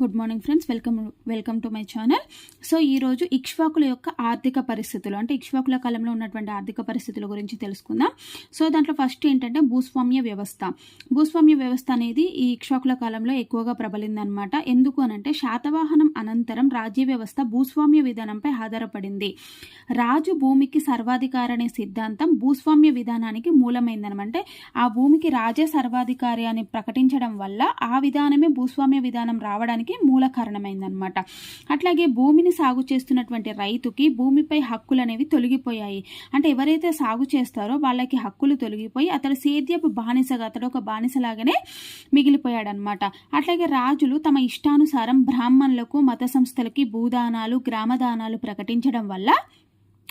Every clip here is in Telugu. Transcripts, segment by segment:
Good morning friends welcome welcome to my channel so ఈరోజు ఇక్ష్వాకుల యొక్క ఆర్థిక పరిస్థితులు అంటే ఇక్ష్వాకుల కాలంలో ఉన్నటువంటి ఆర్థిక పరిస్థితుల గురించి తెలుసుకుందాం. సో దాంట్లో ఫస్ట్ ఏంటంటే భూస్వామ్య వ్యవస్థ. భూస్వామ్య వ్యవస్థ అనేది ఈ ఇక్ష్వాకుల కాలంలో ఎక్కువగా ప్రబలిందనమాట. ఎందుకు అనంటే శాతవాహనం అనంతరం రాజ్య వ్యవస్థ భూస్వామ్య విధానంపై ఆధారపడింది. రాజు భూమికి సర్వాధికారి అనే సిద్ధాంతం భూస్వామ్య విధానానికి మూలమైందనమాట. ఆ భూమికి రాజే సర్వాధికారి అని ప్రకటించడం వల్ల ఆ విధానమే భూస్వామ్య విధానం రావడానికి మూల కారణమైందనమాట అట్లాగే భూమిని సాగు చేస్తున్నటువంటి రైతుకి భూమిపై హక్కులు అనేవి తొలగిపోయాయి. అంటే ఎవరైతే సాగు చేస్తారో వాళ్ళకి హక్కులు తొలగిపోయి అతడు సేద్యపు బానిసగా అతడు ఒక బానిసలాగానే మిగిలిపోయాడనమాట అట్లాగే రాజులు తమ ఇష్టానుసారం బ్రాహ్మణులకు మత సంస్థలకి భూదానాలు గ్రామదానాలు ప్రకటించడం వల్ల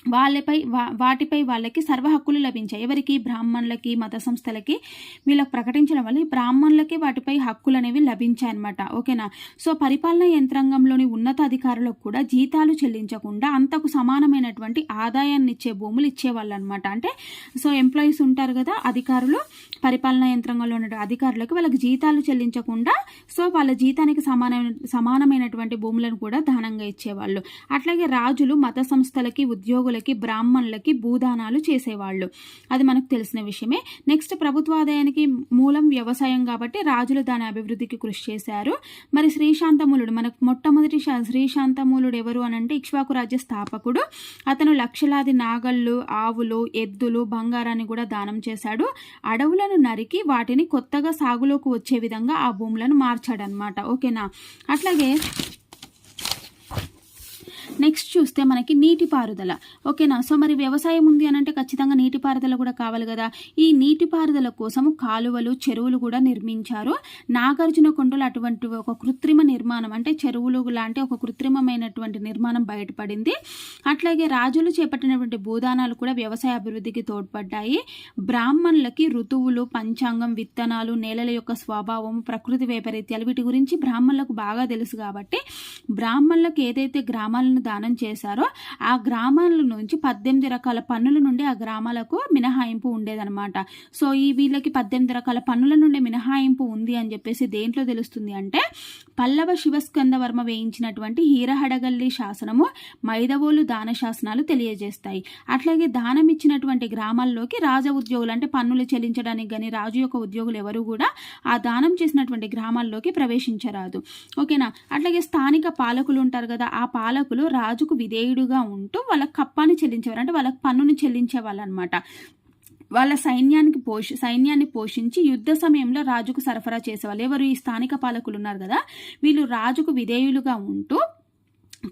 వాళ్ళపై వా వాటిపై వాళ్ళకి సర్వ హక్కులు లభించాయి. ఎవరికి? బ్రాహ్మణులకి మత సంస్థలకి వీళ్ళకి ప్రకటించడం వల్ల బ్రాహ్మణులకి వాటిపై హక్కులు అనేవి లభించాయి అనమాట ఓకేనా? సో పరిపాలనా యంత్రాంగంలోని ఉన్నత అధికారులకు కూడా జీతాలు చెల్లించకుండా అంతకు సమానమైనటువంటి ఆదాయాన్ని ఇచ్చే భూములు ఇచ్చేవాళ్ళు అనమాట అంటే సో ఎంప్లాయీస్ ఉంటారు కదా అధికారులు పరిపాలనా యంత్రాంగంలో ఉన్న అధికారులకు వాళ్ళకి జీతాలు చెల్లించకుండా సో వాళ్ళ జీతానికి సమానమైన సమానమైనటువంటి భూములను కూడా దానంగా ఇచ్చేవాళ్ళు. అట్లాగే రాజులు మత సంస్థలకి ఉద్యోగులకి బ్రాహ్మణులకి భూదానాలు చేసేవాళ్ళు. అది మనకు తెలిసిన విషయమే. నెక్స్ట్ ప్రభుత్వ ఆదాయానికి మూలం వ్యవసాయం కాబట్టి రాజులు దాని అభివృద్ధికి కృషి చేశారు. మరి శ్రీశాంతమూలుడు మనకు మొట్టమొదటి శ్రీశాంతమూలుడు ఎవరు అని అంటే ఇక్ష్వాకు రాజ్య స్థాపకుడు. అతను లక్షలాది నాగళ్ళు ఆవులు ఎద్దులు బంగారాన్ని కూడా దానం చేశాడు. అడవులను నరికి వాటిని కొత్తగా సాగులోకి వచ్చే విధంగా ఆ భూములను మార్చాడనమాట ఓకేనా? అట్లాగే నెక్స్ట్ చూస్తే మనకి నీటిపారుదల. ఓకేనా? సో మరి వ్యవసాయం ఉంది అని అంటే ఖచ్చితంగా నీటిపారుదల కూడా కావాలి కదా. ఈ నీటిపారుదల కోసము కాలువలు చెరువులు కూడా నిర్మించారు. నాగార్జున కొండలు అటువంటి ఒక కృత్రిమ నిర్మాణం అంటే చెరువులు లాంటి ఒక కృత్రిమమైనటువంటి నిర్మాణం బయటపడింది. అట్లాగే రాజులు చేపట్టినటువంటి భూదానాలు కూడా వ్యవసాయ అభివృద్ధికి తోడ్పడ్డాయి. బ్రాహ్మణులకి ఋతువులు పంచాంగం విత్తనాలు నేలల యొక్క స్వభావం ప్రకృతి వైపరీత్యాలు వీటి గురించి బ్రాహ్మణులకు బాగా తెలుసు కాబట్టి బ్రాహ్మణులకు ఏదైతే గ్రామాలను దానం చేశారో ఆ గ్రామాల నుంచి పద్దెనిమిది రకాల పన్నుల నుండి ఆ గ్రామాలకు మినహాయింపు ఉండేదన్నమాట. సో ఈ వీళ్ళకి పద్దెనిమిది రకాల పన్నుల నుండి మినహాయింపు ఉంది అని చెప్పేసి దేంట్లో తెలుస్తుంది అంటే పల్లవ శివస్కందవర్మ వేయించినటువంటి హీరహడగల్లి శాసనము మైదవోలు దాన శాసనాలు తెలియజేస్తాయి. అట్లాగే దానం ఇచ్చినటువంటి గ్రామాల్లోకి రాజ ఉద్యోగులు అంటే పన్నులు చెల్లించడానికి కానీ రాజు యొక్క ఉద్యోగులు ఎవరు కూడా ఆ దానం చేసినటువంటి గ్రామాల్లోకి ప్రవేశించరాదు. ఓకేనా? అట్లాగే స్థానిక పాలకులు ఉంటారు కదా ఆ పాలకులు రాజుకు విధేయుడుగా ఉంటూ వాళ్ళ కప్పాన్ని చెల్లించేవారు అంటే వాళ్ళకి పన్నును చెల్లించే వాళ్ళు అనమాట వాళ్ళ సైన్యానికి పోషి సైన్యాన్ని పోషించి యుద్ధ సమయంలో రాజుకు సరఫరా చేసేవాళ్ళు. ఎవరు? ఈ స్థానిక పాలకులు ఉన్నారు కదా. వీళ్ళు రాజుకు విధేయులుగా ఉంటూ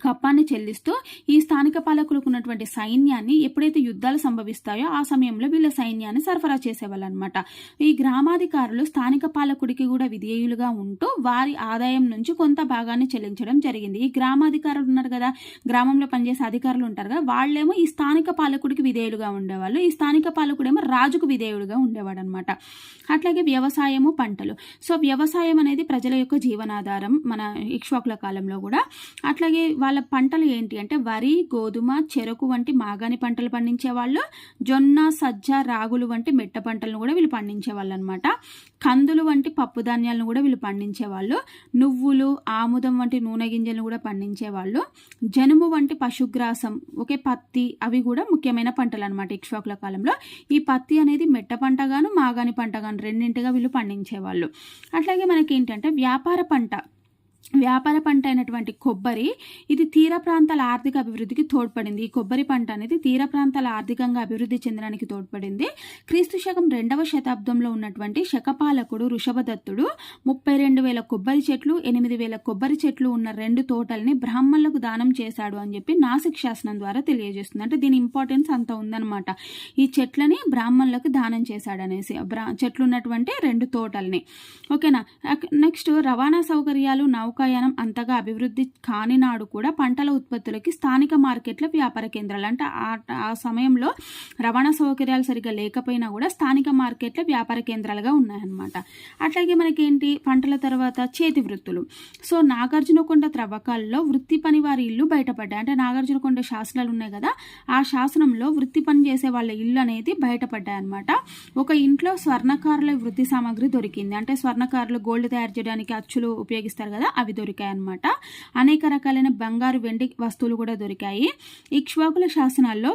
కప్పాన్ని చెల్లిస్తూ ఈ స్థానిక పాలకులకు ఉన్నటువంటి సైన్యాన్ని ఎప్పుడైతే యుద్ధాలు సంభవిస్తాయో ఆ సమయంలో వీళ్ళ సైన్యాన్ని సరఫరా చేసేవాళ్ళు అనమాట ఈ గ్రామాధికారులు స్థానిక పాలకుడికి కూడా విధేయులుగా ఉంటూ వారి ఆదాయం నుంచి కొంత భాగాన్ని చెల్లించడం జరిగింది. ఈ గ్రామాధికారులు ఉన్నారు కదా గ్రామంలో పనిచేసే అధికారులు ఉంటారు కదా వాళ్ళేమో ఈ స్థానిక పాలకుడికి విధేయులుగా ఉండేవాళ్ళు ఈ స్థానిక పాలకుడేమో రాజుకు విధేయుడుగా ఉండేవాడు అనమాట అట్లాగే వ్యవసాయము పంటలు. సో వ్యవసాయం అనేది ప్రజల యొక్క జీవనాధారం మన ఇక్ష్వాకుల కాలంలో కూడా. అట్లాగే వాళ్ళ పంటలు ఏంటి? అంటే వరి గోధుమ చెరకు వంటి మాగాని పంటలు పండించే వాళ్ళు జొన్న సజ్జ రాగులు వంటి మెట్ట పంటలను కూడా వీళ్ళు పండించేవాళ్ళు అనమాట కందులు వంటి పప్పు ధాన్యాలను కూడా వీళ్ళు పండించేవాళ్ళు. నువ్వులు ఆముదం వంటి నూనె గింజలను కూడా పండించేవాళ్ళు. జనుము వంటి పశుగ్రాసం ఒకే పత్తి అవి కూడా ముఖ్యమైన పంటలు అనమాట ఇక్ష్వాకుల కాలంలో. ఈ పత్తి అనేది మెట్ట పంటగాను మాగాని పంటగాను రెండింటిగా వీళ్ళు పండించేవాళ్ళు. అట్లాగే మనకి ఏంటంటే వ్యాపార పంట వ్యాపార పంట అయినటువంటి కొబ్బరి ఇది తీర ప్రాంతాల ఆర్థిక అభివృద్ధికి తోడ్పడింది. ఈ కొబ్బరి పంట అనేది తీర ప్రాంతాల ఆర్థికంగా అభివృద్ధి చెందడానికి తోడ్పడింది. క్రీస్తు శకం రెండవ శతాబ్దంలో ఉన్నటువంటి శకపాలకుడు ఋషభదత్తుడు ముప్పై రెండు వేల కొబ్బరి చెట్లు ఎనిమిది వేల కొబ్బరి చెట్లు ఉన్న రెండు తోటల్ని బ్రాహ్మణులకు దానం చేశాడు అని చెప్పి నాసిక్ శాసనం ద్వారా తెలియజేస్తుంది. అంటే దీని ఇంపార్టెన్స్ అంత ఉందన్నమాట. ఈ చెట్లని బ్రాహ్మణులకు దానం చేశాడు అనేసి బ్రా చెట్లు ఉన్నటువంటి రెండు తోటల్ని. ఓకేనా? నెక్స్ట్ రవాణా సౌకర్యాలు నౌకాయానం అంతగా అభివృద్ధి కాని నాడు కూడా పంటల ఉత్పత్తులకి స్థానిక మార్కెట్ల వ్యాపార కేంద్రాలు అంటే ఆ ఆ సమయంలో రవాణా సౌకర్యాలు సరిగ్గా లేకపోయినా కూడా స్థానిక మార్కెట్ల వ్యాపార కేంద్రాలుగా ఉన్నాయన్నమాట. అట్లాగే మనకేంటి? పంటల తర్వాత చేతి వృత్తులు. సో నాగార్జునకొండ త్రవ్వకాల్లో వృత్తి పని వారి ఇల్లు బయటపడ్డాయి. అంటే నాగార్జునకొండ శాసనాలు ఉన్నాయి కదా ఆ శాసనంలో వృత్తి పని చేసే వాళ్ళ ఇల్లు అనేది బయటపడ్డాయి అనమాట ఒక ఇంట్లో స్వర్ణకారుల వృత్తి సామాగ్రి దొరికింది. అంటే స్వర్ణకారులు గోల్డ్ తయారు చేయడానికి అచ్చులు ఉపయోగిస్తారు కదా అవి దొరికాయి అన్నమాట అనేక రకాలైన బంగారు వెండి వస్తువులు కూడా దొరికాయి. ఇక్ష్వాకుల శాసనాల్లో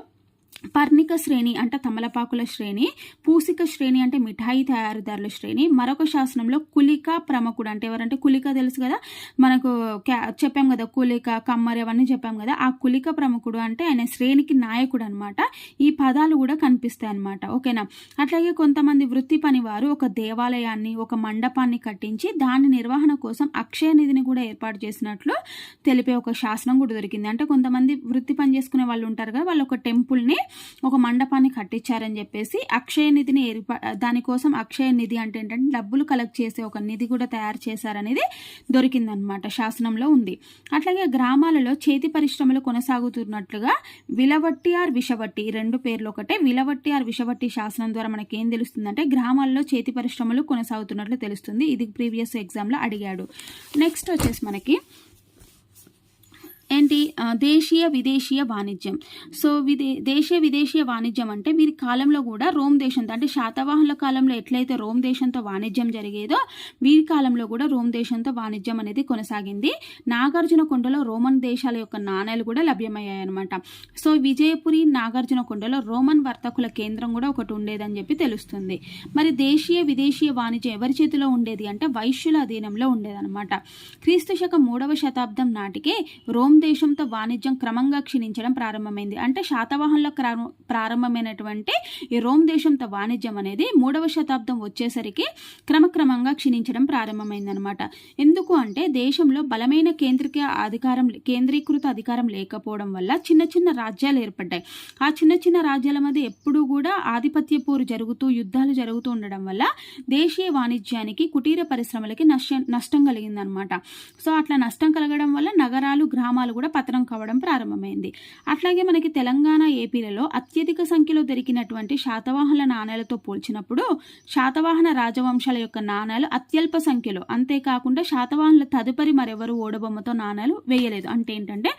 పర్ణిక శ్రేణి అంటే తమలపాకుల శ్రేణి పూసిక శ్రేణి అంటే మిఠాయి తయారీదారుల శ్రేణి మరొక శాసనంలో కులిక ప్రముఖుడు అంటే ఎవరంటే కులిక తెలుసు కదా? మనకు క్యా చెప్పాం కదా కులిక కమ్మరి అవన్నీ చెప్పాం కదా. ఆ కులిక ప్రముఖుడు అంటే ఆయన శ్రేణికి నాయకుడు అనమాట ఈ పదాలు కూడా కనిపిస్తాయి అనమాట ఓకేనా? అట్లాగే కొంతమంది వృత్తి పని వారు ఒక దేవాలయాన్ని ఒక మండపాన్ని కట్టించి దాని నిర్వహణ కోసం అక్షయ నిధిని కూడా ఏర్పాటు చేసినట్లు తెలిపే ఒక శాసనం కూడా దొరికింది. అంటే కొంతమంది వృత్తి పని చేసుకునే వాళ్ళు ఉంటారు కదా వాళ్ళు ఒక టెంపుల్ని ఒక మండపాన్ని కట్టించారని చెప్పేసి అక్షయ నిధిని ఏర్పా దానికోసం అక్షయ నిధి అంటే ఏంటంటే డబ్బులు కలెక్ట్ చేసే ఒక నిధి కూడా తయారు చేశారనేది దొరికిందనమాట శాసనంలో ఉంది. అట్లాగే గ్రామాలలో చేతి పరిశ్రమలు కొనసాగుతున్నట్లుగా విలవట్టి ఆర్ విషవట్టి రెండు పేర్లు ఒకటే విలవట్టి ఆర్ విషవట్టి శాసనం ద్వారా మనకి ఏం తెలుస్తుందంటే గ్రామాల్లో చేతి పరిశ్రమలు కొనసాగుతున్నట్లు తెలుస్తుంది. ఇది ప్రీవియస్ ఎగ్జామ్లో అడిగాడు. నెక్స్ట్ వచ్చేసి మనకి ఏంటి uh, దేశీయ విదేశీయ వాణిజ్యం. సో విదే దేశీయ విదేశీయ వాణిజ్యం అంటే వీరి కాలంలో కూడా రోమ్ దేశంతో అంటే శాతవాహనుల కాలంలో ఎట్లయితే రోమ్ దేశంతో వాణిజ్యం జరిగేదో వీరి కాలంలో కూడా రోమ్ దేశంతో వాణిజ్యం అనేది కొనసాగింది. నాగార్జున కొండలో రోమన్ దేశాల యొక్క నాణేలు కూడా లభ్యమయ్యాయి అనమాట సో విజయపురి నాగార్జున కొండలో రోమన్ వర్తకుల కేంద్రం కూడా ఒకటి ఉండేదని చెప్పి తెలుస్తుంది. మరి దేశీయ విదేశీయ వాణిజ్యం ఎవరి చేతిలో ఉండేది అంటే వైశ్యుల అధీనంలో ఉండేదన్నమాట. క్రీస్తు శకం మూడవ శతాబ్దం నాటికే రోమ్ దేశంతో వాణిజ్యం క్రమంగా క్షీణించడం ప్రారంభమైంది. అంటే శాతవాహనుల ప్రారంభమైనటువంటి ఈ రోమ్ దేశంతో వాణిజ్యం అనేది మూడవ శతాబ్దం వచ్చేసరికి క్రమక్రమంగా క్షీణించడం ప్రారంభమైంది అనమాట ఎందుకు అంటే దేశంలో బలమైన కేంద్రిక అధికారం కేంద్రీకృత అధికారం లేకపోవడం వల్ల చిన్న చిన్న రాజ్యాలు ఏర్పడ్డాయి. ఆ చిన్న చిన్న రాజ్యాల మధ్య ఎప్పుడూ కూడా ఆధిపత్య పోరు జరుగుతూ యుద్ధాలు జరుగుతూ ఉండడం వల్ల దేశీయ వాణిజ్యానికి కుటీర పరిశ్రమలకి నష్టం నష్టం కలిగిందనమాట సో అట్లా నష్టం కలగడం వల్ల నగరాలు గ్రామాలు కూడా పతనం కావడం ప్రారంభమైంది. అట్లాగే మనకి తెలంగాణ ఏపీలలో అత్యధిక సంఖ్యలో దొరికినటువంటి శాతవాహనుల నాణేలతో పోల్చినప్పుడు శాతవాహన రాజవంశాల యొక్క నాణేలు అత్యల్ప సంఖ్యలో. అంతేకాకుండా శాతవాహనుల తదుపరి మరెవరు ఓడబొమ్మతో నాణేలు వేయలేదు. అంటే ఏంటంటే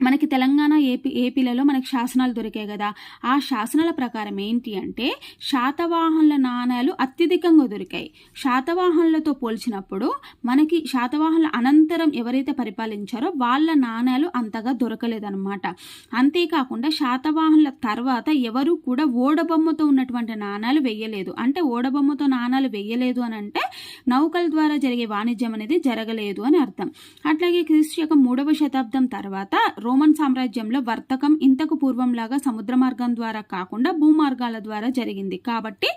మనకి తెలంగాణ ఏపీ ఏపీలలో మనకి శాసనాలు దొరికాయి కదా. ఆ శాసనాల ప్రకారం ఏంటి అంటే శాతవాహనుల నాణాలు అత్యధికంగా దొరికాయి. శాతవాహనులతో పోల్చినప్పుడు మనకి శాతవాహనుల అనంతరం ఎవరైతే పరిపాలించారో వాళ్ళ నాణాలు అంతగా దొరకలేదన్నమాట. అంతేకాకుండా శాతవాహనుల తర్వాత ఎవరు కూడా ఓడబొమ్మతో ఉన్నటువంటి నాణాలు వేయలేదు అంటే ఓడబొమ్మతో నాణాలు వేయలేదు అని అంటే నౌకల ద్వారా జరిగే వాణిజ్యం అనేది జరగలేదు అని అర్థం. అట్లాగే క్రీస్తు యొక్క మూడవ శతాబ్దం తర్వాత రోమన్ సామ్రాజ్యంలో వర్తకం ఇంతకు పూర్వంలాగా సముద్ర మార్గం ద్వారా కాకుండా భూమార్గాల ద్వారా జరిగింది. కాబట్టి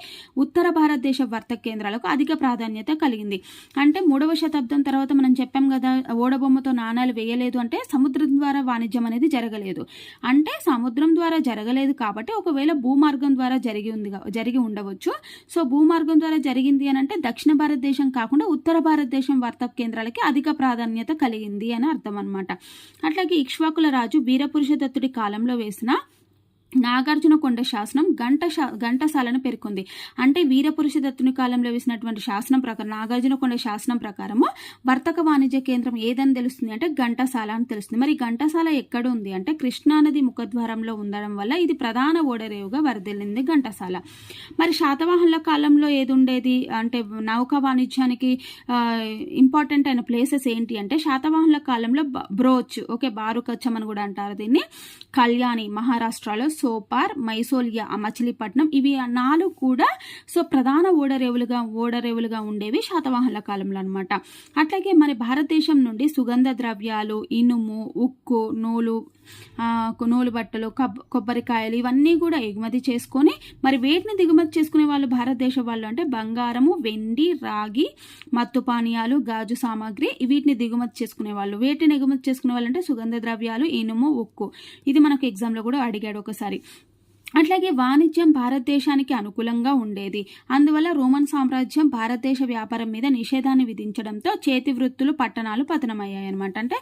ఉత్తర భారతదేశ వర్తక కేంద్రాలకు అధిక ప్రాధాన్యత కలిగింది. అంటే మూడవ శతాబ్దం తర్వాత మనం చెప్పాం కదా ఓడబొమ్మతో నాణాలు వేయలేదు అంటే సముద్రం ద్వారా వాణిజ్యం అనేది జరగలేదు. అంటే సముద్రం ద్వారా జరగలేదు కాబట్టి ఒకవేళ భూమార్గం ద్వారా జరిగి ఉంది జరిగి ఉండవచ్చు. సో భూమార్గం ద్వారా జరిగింది అని అంటే దక్షిణ భారతదేశం కాకుండా ఉత్తర భారతదేశం వర్తక కేంద్రాలకి అధిక ప్రాధాన్యత కలిగింది అని అర్థం అనమాట అట్లాగే ఇక్ష్వాకుల రాజు వీరపురుషదత్తుడి కాలంలో వేసిన నాగార్జున కొండ శాసనం గంట శా ఘంటసాలను పేర్కొంది. అంటే వీరపురుష దత్తుని కాలంలో వేసినటువంటి శాసనం ప్రకారం నాగార్జున కొండ శాసనం ప్రకారము వర్తక వాణిజ్య కేంద్రం ఏదని తెలుస్తుంది అంటే ఘంటసాల అని తెలుస్తుంది. మరి ఘంటసాల ఎక్కడ ఉంది అంటే కృష్ణానది ముఖద్వారంలో ఉండడం వల్ల ఇది ప్రధాన ఓడరేవుగా వరదలింది ఘంటసాల. మరి శాతవాహనుల కాలంలో ఏది ఉండేది? అంటే నౌకా వాణిజ్యానికి ఇంపార్టెంట్ అయిన ప్లేసెస్ ఏంటి అంటే శాతవాహనుల కాలంలో బ- బ్రోచ్ ఓకే బారుకచ్చం అని కూడా అంటారు దీన్ని. కళ్యాణి మహారాష్ట్రలో సోపార్ మైసోలియా మచిలీపట్నం ఇవి నాలుగు కూడా సో ప్రధాన ఓడరేవులుగా ఓడరేవులుగా ఉండేవి శాతవాహనుల కాలంలో అనమాట అట్లాగే మన భారతదేశం నుండి సుగంధ ద్రవ్యాలు ఇనుము ఉక్కు నూలు నూలు బట్టలు కబ్ కొబ్బరికాయలు ఇవన్నీ కూడా ఎగుమతి చేసుకొని మరి వేటిని దిగుమతి చేసుకునే వాళ్ళు భారతదేశ వాళ్ళు అంటే బంగారము వెండి రాగి మత్తు పానీయాలు గాజు సామాగ్రి వీటిని దిగుమతి చేసుకునే వాళ్ళు. వేటిని ఎగుమతి చేసుకునే వాళ్ళు అంటే సుగంధ ద్రవ్యాలు ఇనుము ఉక్కు. ఇది మనకు ఎగ్జామ్లో కూడా అడిగాడు ఒకసారి. అట్లాగే వాణిజ్యం భారతదేశానికి అనుకూలంగా ఉండేది. అందువల్ల రోమన్ సామ్రాజ్యం భారతదేశ వ్యాపారం మీద నిషేధాన్ని విధించడంతో చేతి వృత్తులు పట్టణాలు పతనమయ్యాయి అనమాట అంటే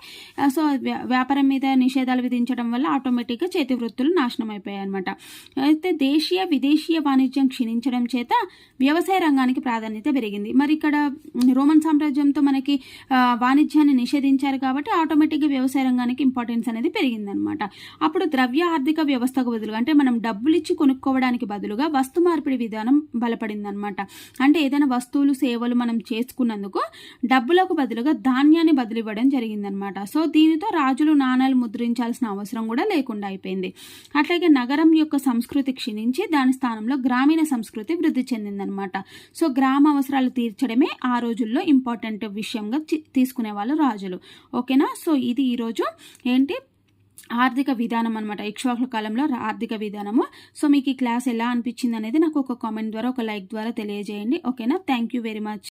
సో వ్యాపారం మీద నిషేధాలు విధించడం వల్ల ఆటోమేటిక్గా చేతి వృత్తులు నాశనం అయిపోయాయి అనమాట అయితే దేశీయ విదేశీయ వాణిజ్యం క్షీణించడం చేత వ్యవసాయ రంగానికి ప్రాధాన్యత పెరిగింది. మరి ఇక్కడ రోమన్ సామ్రాజ్యంతో మనకి వాణిజ్యాన్ని నిషేధించారు కాబట్టి ఆటోమేటిక్గా వ్యవసాయ రంగానికి ఇంపార్టెన్స్ అనేది పెరిగిందనమాట అప్పుడు ద్రవ్య ఆర్థిక వ్యవస్థకు బదులుగా అంటే మనం డబ్బులిచ్చి కొనుక్కోవడానికి బదులుగా వస్తు మార్పిడి విధానం బలపడిందనమాట అంటే ఏదైనా వస్తువులు సేవలు మనం చేసుకున్నందుకు డబ్బులకు బదులుగా ధాన్యాన్ని బదిలివ్వడం జరిగిందనమాట సో దీనితో రాజులు నాణాలు ముద్రించాల్సిన అవసరం కూడా లేకుండా అయిపోయింది. అట్లాగే నగరం యొక్క సంస్కృతి క్షీణించి దాని స్థానంలో గ్రామీణ సంస్కృతి వృద్ధి చెందిందనమాట సో గ్రామ అవసరాలు తీర్చడమే ఆ రోజుల్లో ఇంపార్టెంట్ విషయంగా తీసుకునే వాళ్ళు రాజులు. ఓకేనా? సో ఇది ఈరోజు. ఏంటి? ఆర్థిక విధానం అనమాట ఇక్ష్వాకుల కాలంలో ఆర్థిక విధానము. సో మీకు ఈ క్లాస్ ఎలా అనిపించింది అనేది నాకు ఒక కామెంట్ ద్వారా ఒక లైక్ ద్వారా తెలియజేయండి. ఓకేనా? Thank you very much.